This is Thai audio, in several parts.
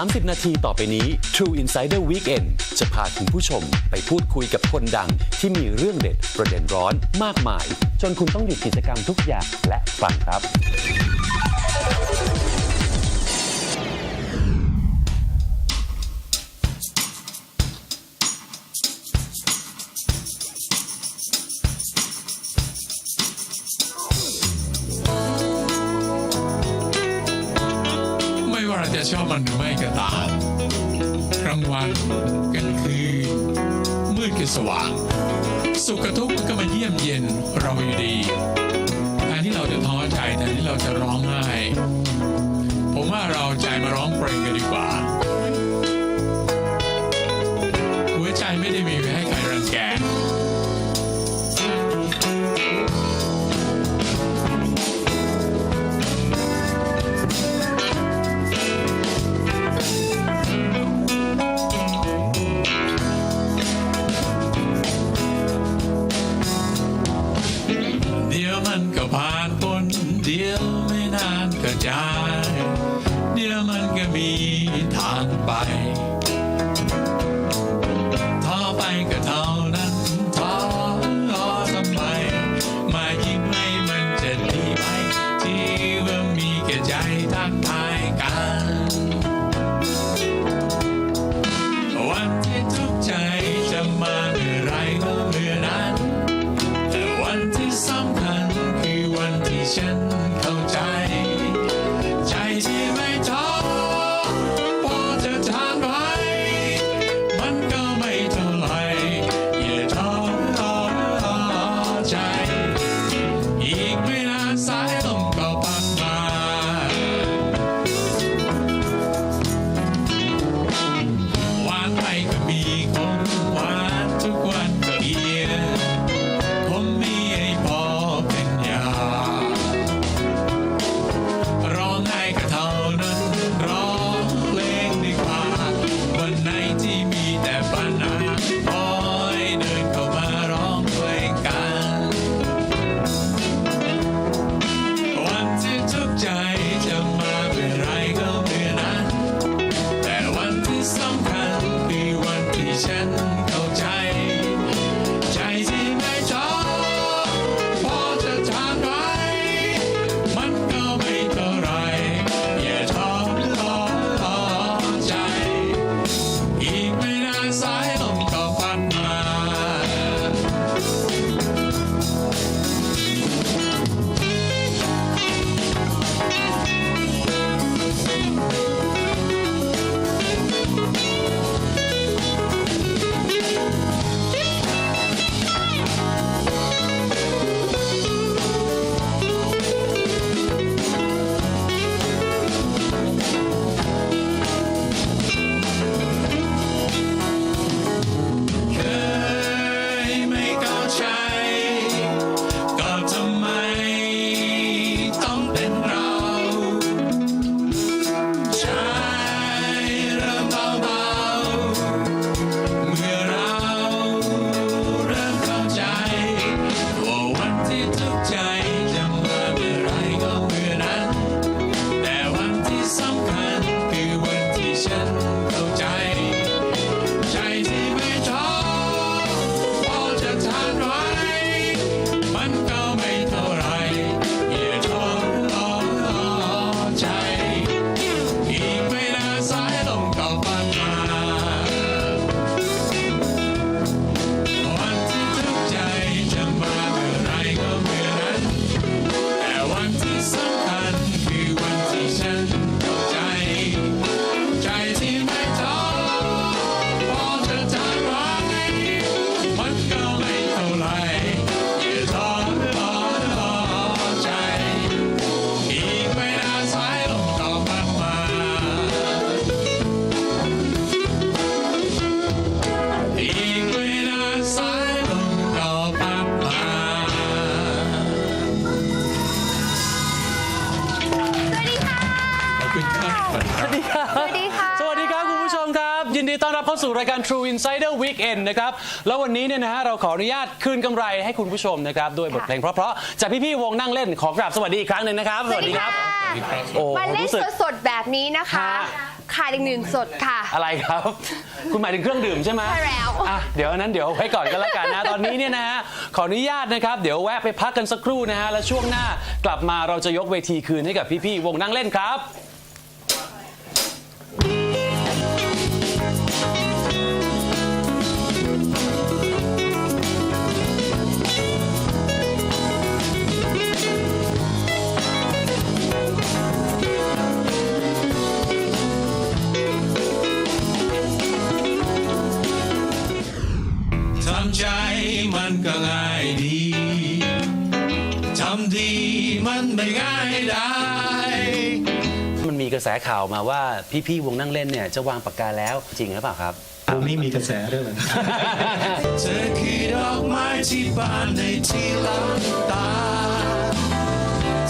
30 นาทีต่อไปนี้ True Insider Weekend จะพาคุณผู้ชมไปพูดคุยกับคนดังที่มีเรื่องเด็ดประเด็นร้อนมากมาย จนคุณต้องหยุดกิจกรรมทุกอย่างและฟังครับ ชอบมันหรือไม่ก็ตามกลางวันกันคืนมืดกับสว่าง สุขทุกข์มันก็มาเยี่ยมเย็นเราอยู่ดีแทนที่เราจะท้อใจแทนที่เราจะร้องไห้ผมว่าเราใจมาร้องเพลงกันดีกว่า หัวใจไม่ได้มีไว้ให้ใครรังแก ต้อนรับเข้าสู่รายการ True Insider Weekend นะครับ แล้ววันนี้เนี่ยนะฮะเราขออนุญาตคืนกำไรให้คุณผู้ชมนะครับด้วยบทเพลงเพราะๆจากพี่ๆวงนั่งเล่นขอกราบสวัสดีอีกครั้งหนึ่งนะครับ สวัสดีครับโอ้มาเล่นสสดๆแบบนี้นะคะขาดอีกหนึ่งสดค่ะ อะไรครับ คุณหมายถึงเครื่องดื่มใช่ไหมใช่แล้วอะเดี๋ยวอนนั้นเดี๋ยวไว้ก่อนก็แล้วกันนะ ตอนนี้เนี่ยนะฮะขออนุญาตนะครับ เดี๋ยวแวะไปพักกันสักครู่นะฮะ แล้วช่วงหน้ากลับมาเราจะยกเวทีคืนให้กับพี่ๆวงนั่งเล่นครับ ข่าวมาว่าพี่ๆวงนั่งเล่นเนี่ยจะวางปากกาแล้วจริงหรือเปล่าครับวงนี้มีกระแสด้วยเหรอเธอคือดอกไม้ที่บานในที่ลับตา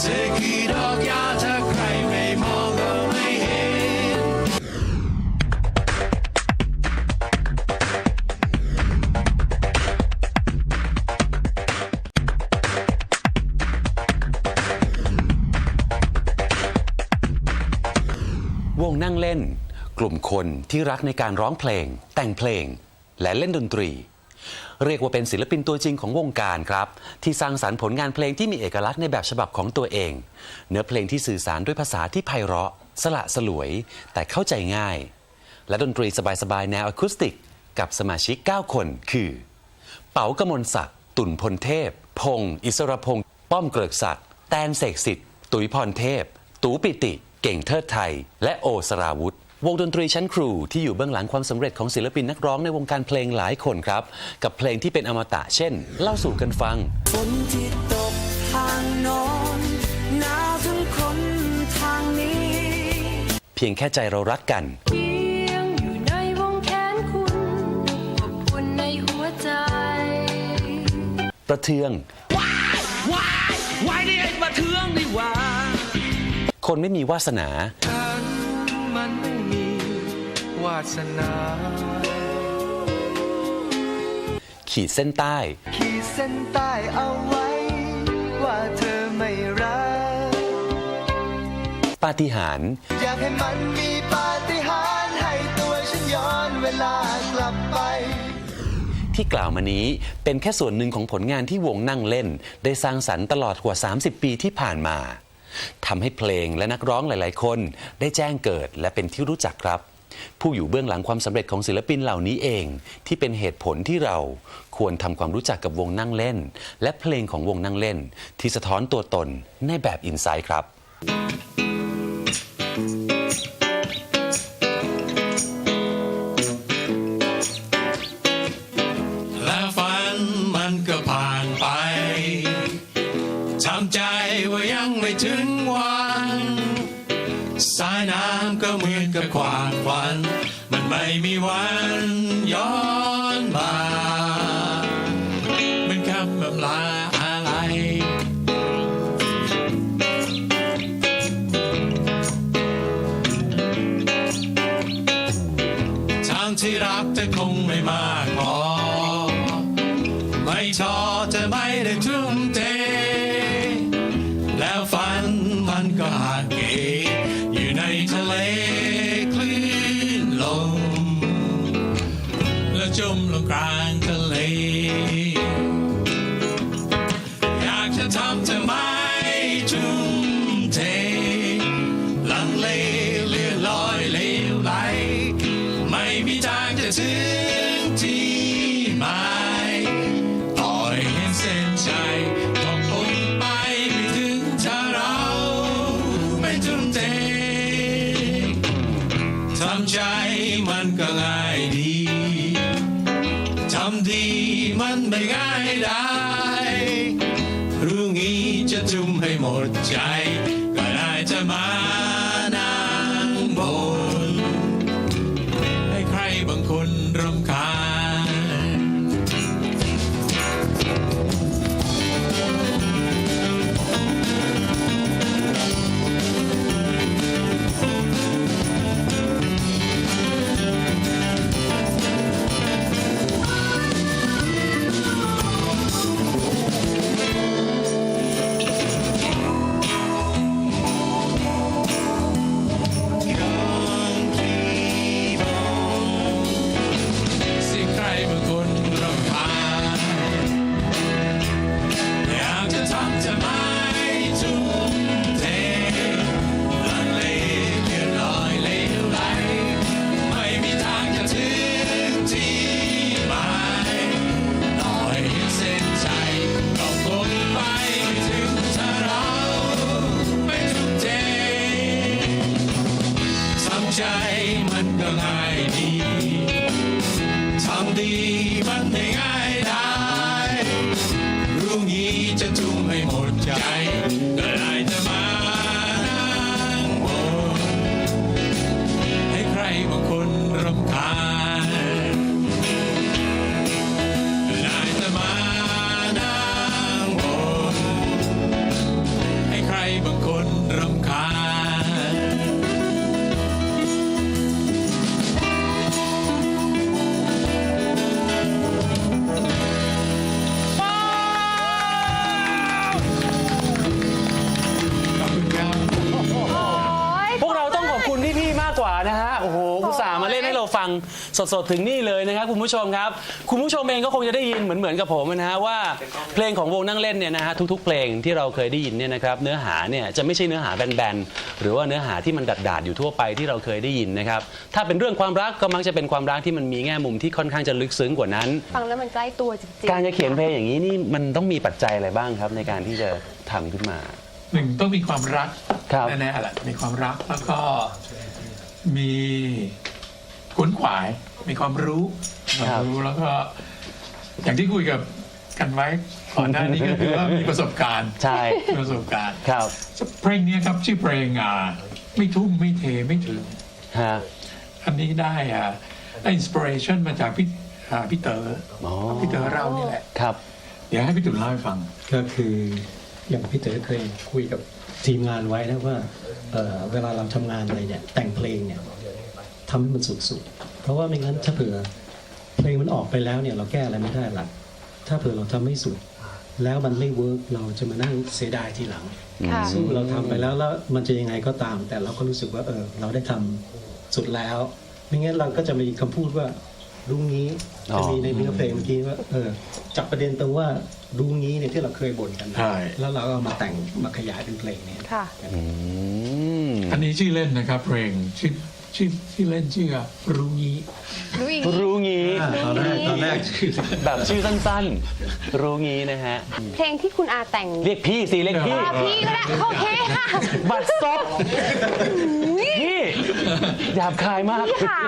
เธอคือดอกยา วงนั่งเล่น กลุ่มคนที่รักในการร้องเพลง แต่งเพลง และเล่นดนตรี เรียกว่าเป็นศิลปินตัวจริงของวงการครับ ที่สร้างสรรค์ผลงานเพลงที่มีเอกลักษณ์ในแบบฉบับของตัวเอง เนื้อเพลงที่สื่อสารด้วยภาษาที่ไพเราะ สละสลวย แต่เข้าใจง่าย และดนตรีสบายๆแนวอะคูสติก กับสมาชิก 9 คนคือ เป๋ากมลศักดิ์ตุ่นพลเทพ พงศ์อิสรพงศ์ป้อมเกริกศักดิ์แตนเสกสิทธิ์ ตุ๋ยพรเทพ ตูปิติ เก่งเทิดไทย และโอสราวุธ วงดนตรีชั้นครูที่อยู่เบื้องหลังความสำเร็จของศิลปินนักร้องในวงการเพลงหลายคนครับ กับเพลงที่เป็นอมตะเช่น เล่าสู่กันฟังฝนที่ตกทางโนอนหนาวทั้งคนทางนี้ เพียงแค่ใจเรารักกันเพียงอยู่ในวงแขนคุณอบอุ่นในหัวใจประเทืองไว้ได้มาเทืองดีว่า คนไม่มีวาสนาฉันมันไม่มีวาสนา ขีดเส้นใต้ ขีดเส้นใต้เอาไว้ ว่าเธอไม่รักปาฏิหาริย์อยากให้มันมีปาฏิหาริย์ให้ตัวฉันย้อนเวลากลับไป ที่กล่าวมานี้เป็นแค่ส่วนหนึ่งของผลงานที่วงนั่งเล่น ได้สร้างสรรค์ตลอดกว่า 30 ปีที่ผ่านมา ทำให้เพลงและนักร้องหลาย ๆ คนได้แจ้งเกิดและเป็นที่รู้จักครับ ผู้อยู่เบื้องหลังความสำเร็จของศิลปินเหล่านี้เอง ที่เป็นเหตุผลที่เราควรทำความรู้จักกับวงนั่งเล่น และเพลงของวงนั่งเล่น ที่สะท้อนตัวตนในแบบอินไซด์ครับ สายน้ำก็เหมือนกับความฝัน มันไม่มีวันย้อนมาเหมันคำแบบลาอะไร ทางที่รักแต่คงไม่มากพอ ไม่ท้อจะไม่ได้ทุ่มเท แล้วฝันมันก็หากเก กลางทะเล อยากจะทำจะไม่ทุ่มเท ลังเลเลื่อนลอยเลวไหล ไม่มีทางจะถึงที่หมายปล่อยให้เส้นชัยต้องพ้นไปไม่ถึงถ้าเราไม่ทุ่มเททำใจ ไม่ง่ายได้รู้งี้จะทุ่มให้หมดใจ สดๆ ถึงนี่เลยนะครับคุณผู้ชมครับ คุณผู้ชมเองก็คงจะได้ยินเหมือนเหมือนๆกับผมนะฮะว่าเพลงของวงนั่งเล่นเนี่ยนะฮะทุกๆ เพลงที่เราเคยได้ยินเนี่ยนะครับเนื้อหาเนี่ยจะไม่ใช่เนื้อหาแบนๆหรือว่าเนื้อหาที่มันดัดๆอยู่ทั่วไปที่เราเคยได้ยินนะครับถ้าเป็นเรื่องความรักก็มักจะเป็นความรักที่มันมีแง่มุมที่ค่อนข้างจะลึกซึ้งกว่านั้น ฟังแล้วมันใกล้ตัวจริงๆ การจะเขียนเพลงอย่างนี้นี่มันต้องมีปัจจัยอะไรบ้างครับ ในการที่จะทำขึ้นมา หนึ่งต้องมีความรักครับ แน่ๆแหละมีความรักแล้วก็มี ขวนขวายมีความรู้ความรู้แล้วก็ อย่างที่คุยกับกันไว้ก่อนหน้านี้ก็คือว่ามีประสบการณ์ใช่มีประสบการณ์ครับเพลงนี้ครับชื่อเพลงอ่าไม่ทุ่มไม่เทไม่ถึงฮะอันนี้ได้อ่าได้อินสปิเรชันมาจากพี่อ่าพี่เต๋ออ๋อพี่เต๋อเรานี่แหละครับ เดี๋ยวให้พี่ตุ๋นเล่าให้ฟัง ก็คืออย่างพี่เต๋อเคยคุยกับทีมงานไว้นะว่าเอ่อเวลาเราทำงานอะไรเนี่ยแต่งเพลงเนี่ย ทำให้มันสุดๆเพราะว่าไม่งั้นถ้าเผื่อเพลงมันออกไปแล้วเนี่ยเราแก้อะไรไม่ได้หรอกถ้าเผื่อเราทำไม่สุด แล้วมันไม่เวิร์กเราจะมานั่งเสียดายทีหลังค่ะสู้เราทำไปแล้วแล้วมันจะยังไงก็ตาม แต่เราก็รู้สึกว่าเออเราได้ทำสุดแล้ว ไม่งั้นเราก็จะมีคำพูดว่ารู้งี้อ๋อจะมีในเนื้อเพลงเมื่อกี้ว่าเออจับประเด็นตรงว่ารู้งี้เนี่ยที่เราเคยบ่นกันใช่แล้วเราก็เอามาแต่งมาขยายเป็นเพลงเนี่ยค่ะอืมอันนี้ชื่อเล่นนะครับเพลงชื่อ ชื่อชื่อเล่นชื่อรู้งี้รู้อีกรู้งี้ ตอนแรกตอนแรกชื่อแบบชื่อสั้นๆ รู้งี้นะฮะ เพลงที่คุณอาแต่งเรียกพี่สิเรียกพี่ อะพี่ก็ได้โอเคค่ะบัตรซบพี่หยาบคายมาก พี่ค่ะ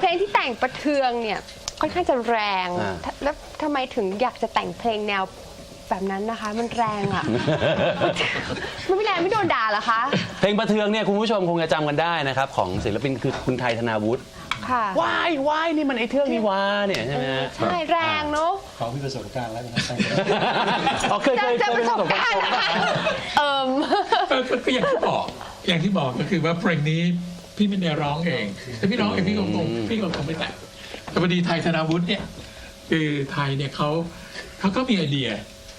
เพลงที่แต่งประเทืองเนี่ยค่อนข้างจะแรง อ่า แล้วทำไมถึงอยากจะแต่งเพลงแนว แบบนั้นนะคะ มันแรงอะ มันไม่แรงไม่โดนด่าเหรอคะเพลงประเทืองเนี่ยคุณผู้ชมคงจะจำกันได้นะครับของศิลปินคือคุณไทยธนาวุฒิค่ะว้ายว้ายนี่มันไอ้เทืองนี่วาเนี่ยใช่ไหมฮะ ใช่แรงเนอะเขามีประสบการณ์แล้วนะแต่งอ๋อเคยเจเคอยเจอประสบเคยการณ์นะคะเอิมเออก็ก็อย่างที่บอก อย่างที่บอกก็คือว่าเพลงนี้พี่ไม่ได้ร้องเองแต่พี่ร้องเองพี่ก็คงพี่ก็คงไม่แต่งแต่พอดีไทยธนาวุฒิเนี่ยคือไทยเนี่ยเขาเขาก็มีไอเดีย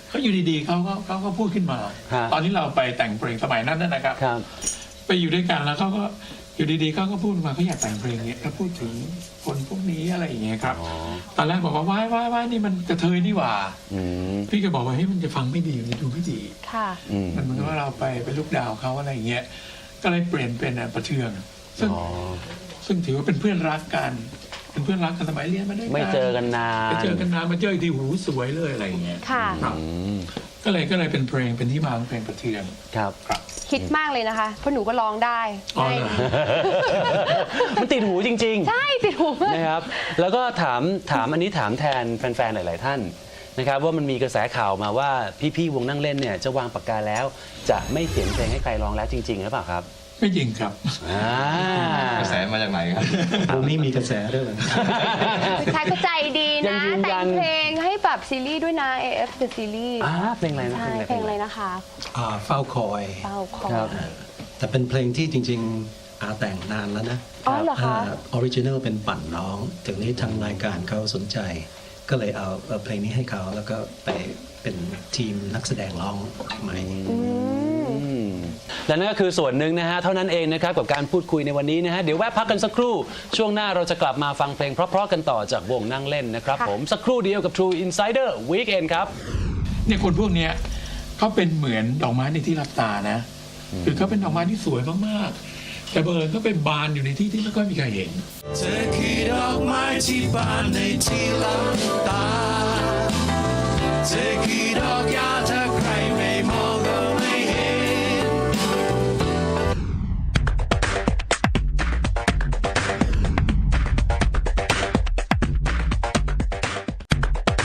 เขาอยู่ดีๆเขาก็เขาก็พูดขึ้นมา ฮะ ตอนที่เราไปแต่งเพลงสมัยนั้นน่ะนะครับ ครับ ไปอยู่ด้วยกันแล้วเขาก็อยู่ดีๆเขาก็พูดมาเขาอยากแต่งเพลงเนี้ยเขาพูดถึงคนพวกนี้อะไรอย่างเงี้ยครับ อ๋อ ตอนแรกบอกว่าว้ายว้ายว้ายนี่มันกระเทยนี่หว่า อืมพี่ก็บอกว่าเฮ้ยมันจะฟังไม่ดีมันจะดูไม่ดี ค่ะ อืม มันเหมือนกับว่าเราไปเป็นลูกดาวเขาอะไรอย่างเงี้ย ก็เลยเปลี่ยนเป็นอะประเทือง ซึ่งอ๋อ ซึ่งถือว่าเป็นเพื่อนรักกัน เป็นเพื่อนรักกันสมัยเรียนมาด้วยกันไม่เจอกันนานไปเจอกันนานมาเจออีกทีหูสวยเลยอะไรอย่างเงี้ยค่ะ ครับอืมก็เลยก็เลยเป็นเพลงเป็นที่มาของเพลงประเทืองครับ ครับ คิดมากเลยนะคะ เพราะหนูก็ร้องได้อ๋อเหรอ มันติดหูจริง ๆ ใช่ติดหูมาก นะครับแล้วก็ถามถามอันนี้ถามแทนแฟนๆ หลาย ๆ ท่านนะครับว่ามันมีกระแสข่าวมาว่าพี่ ๆ วงนั่งเล่นเนี่ยจะวางปากกาแล้ว จะไม่เขียนเพลงให้ใครร้องแล้วจริง ๆ หรือเปล่าครับ ไม่จริงครับ อ่ากระแสมาจากไหนครับวงนี้มีกระแสด้วยเหรอชายก็ใจดียันะ งยืนยัแต่น งเพลงให้แบบซีรีส์ด้วยนะ AF The Series อ่าเพลงอะไรนะใช่เพลงอะไรนะคะอ่าเฝ้าคอย เป้าคอครับแต่เป็นเพลงที่จริงๆอาแต่งนานแล้วนะอ๋อเหรอคะออริจินัลเป็นปั่นร้อง ถึงนี้ทางรายการเขาสนใจ ก็เลยเอาเอาเพลงนี้ให้เขาแล้วก็ไปเป็นทีมนักแสดงร้องใหม่ อืม และนั่นก็คือส่วนหนึ่งนะฮะเท่านั้นเองนะครับกับการพูดคุยในวันนี้นะฮะเดี๋ยวแวะพักกันสักครู่ ช่วงหน้าเราจะกลับมาฟังเพลงเพราะๆกันต่อจากวงนั่งเล่นนะครับผมสักครู่เดียวกับ True Insider Weekend ครับเนี่ยคนพวกเนี้ยเขาเป็นเหมือนดอกไม้ในที่รับตานะคือเขาเป็นดอกไม้ที่สวยมากๆแต่บังเอิญเขาเป็นบานอยู่ในที่ที่ไม่ค่อยมีใครเห็นเธอคือดอกไม้ที่บานในที่ลับตาเธอคือดอกยา